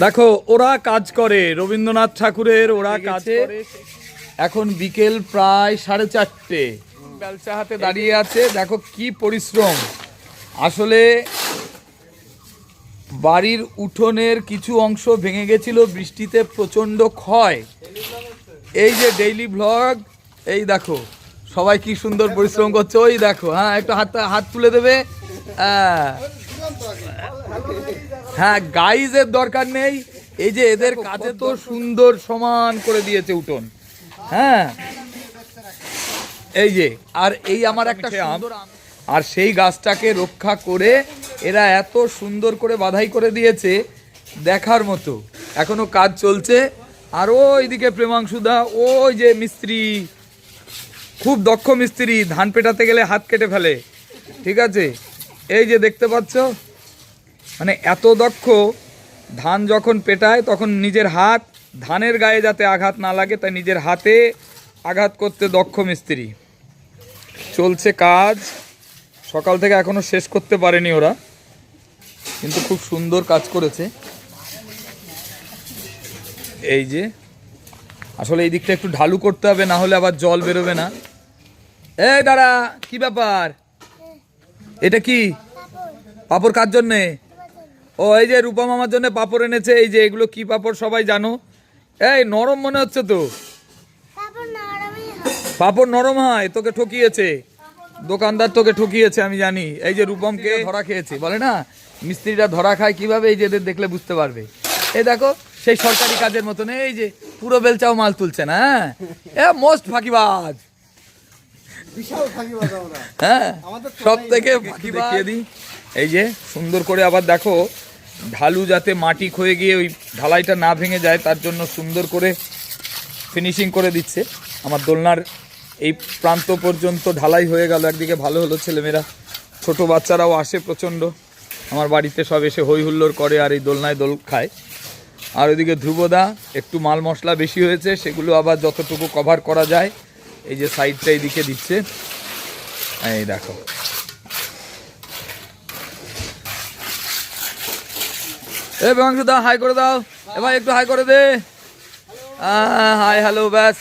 দেখো ওরা কাজ করে। রবীন্দ্রনাথ ঠাকুরের ওরা কাজ। করে এখন বিকেল প্রায় সাড়ে চারটে। বেলচা হাতে দাঁড়িয়ে আছে। দেখো কি পরিশ্রম। আসলে বাড়ির উঠোনের কিছু অংশ ভেঙে গেছিল বৃষ্টিতে প্রচণ্ড ক্ষয়। এই যে ডেইলি ব্লগ এই দেখো সবাই কি সুন্দর পরিশ্রম করছে। ওই দেখো হ্যাঁ একটু হাত হাত তুলে দেবে। হ্যাঁ। হ্যাঁ গাইজের দরকার নেই। এই যে এদের কাজে তো সুন্দর সমান করে দিয়েছে উঠোন। হ্যাঁ। এই যে আর এই আমার একটা আম। আর সেই গাছটাকে রক্ষা করে এরা এত সুন্দর করে বাধাই করে দিয়েছে দেখার মতো। এখনও কাজ চলছে। আর ওইদিকে প্রেমাংশুদা ওই যে মিস্ত্রি। খুব দক্ষ মিস্ত্রি ধান পেটাতে গেলে হাত কেটে ফেলে। ঠিক আছে? এই যে দেখতে পাচ্ছ? মানে এত দক্ষ, ধান যখন পেটায় তখন নিজের হাত, ধানের গায়ে যাতে আঘাত না লাগে, তাই নিজের হাতে আঘাত করতে দক্ষ মিস্ত্রি। চলছে কাজ, সকাল থেকে এখনও শেষ করতে পারেনি ওরা, কিন্তু খুব সুন্দর কাজ করেছে। এই যে, আসলে এই দিকটা একটু ঢালু করতে হবে, না হলে আবার জল বেরোবে না। এই দাঁড়া, কি ব্যাপার? এটা কি? পাপড় কার জন্যে? ও এই যে রূপা মামার জন্য পাপড় এনেছে এই যে এগুলো কি পাপড় সবাই জানো? এই নরম মনে হচ্ছে তো। হয়। পাপড় নরম হয় তোকে ঠকিয়েছে। দোকানদার তোকে ঠকিয়েছে আমি জানি। এই যে রূপমকে ধরা খেয়েছে বলে না? মিস্ত্রিরা ধরা খায় কীভাবে? এই যে এদের দেখলে বুঝতে পারবে। এই দেখো সেই সরকারি কাজের মতন এই যে পুরো বেলচাও মাল তুলছে না হ্যাঁ? এ মোস্ট ফাঁকিবাজ। বিশাল ফাঁকিবাজ হ্যাঁ? সব। থেকে দেখিয়ে দিই। এই যে সুন্দর করে আবার দেখো ঢালু যাতে মাটি ক্ষয়ে গিয়ে ওই ঢালাইটা না ভেঙে যায়, তার জন্য সুন্দর করে ফিনিশিং করে দিচ্ছে। আমার দোলনার এই প্রান্ত পর্যন্ত ঢালাই হয়ে গেল, একদিকে ভালো হলো ছেলেমেয়েরা। ছোট বাচ্চারাও আসে প্রচণ্ড। আমার বাড়িতে সব এসে হই হুল্লোড় করে আর এই দোলনায় দোল খায়। আর ওইদিকে ধ্রুবদা, একটু মাল মশলা বেশি হয়েছে, সেগুলো আবার যতটুকু কভার করা যায়, এই যে সাইডটা এইদিকে দিচ্ছে। এই দেখো। এ বেমাংশু দা হাই করে দাও। এ ভাই, একটু হাই করে দে। হ্যাঁ হাই হ্যালো ব্যাস।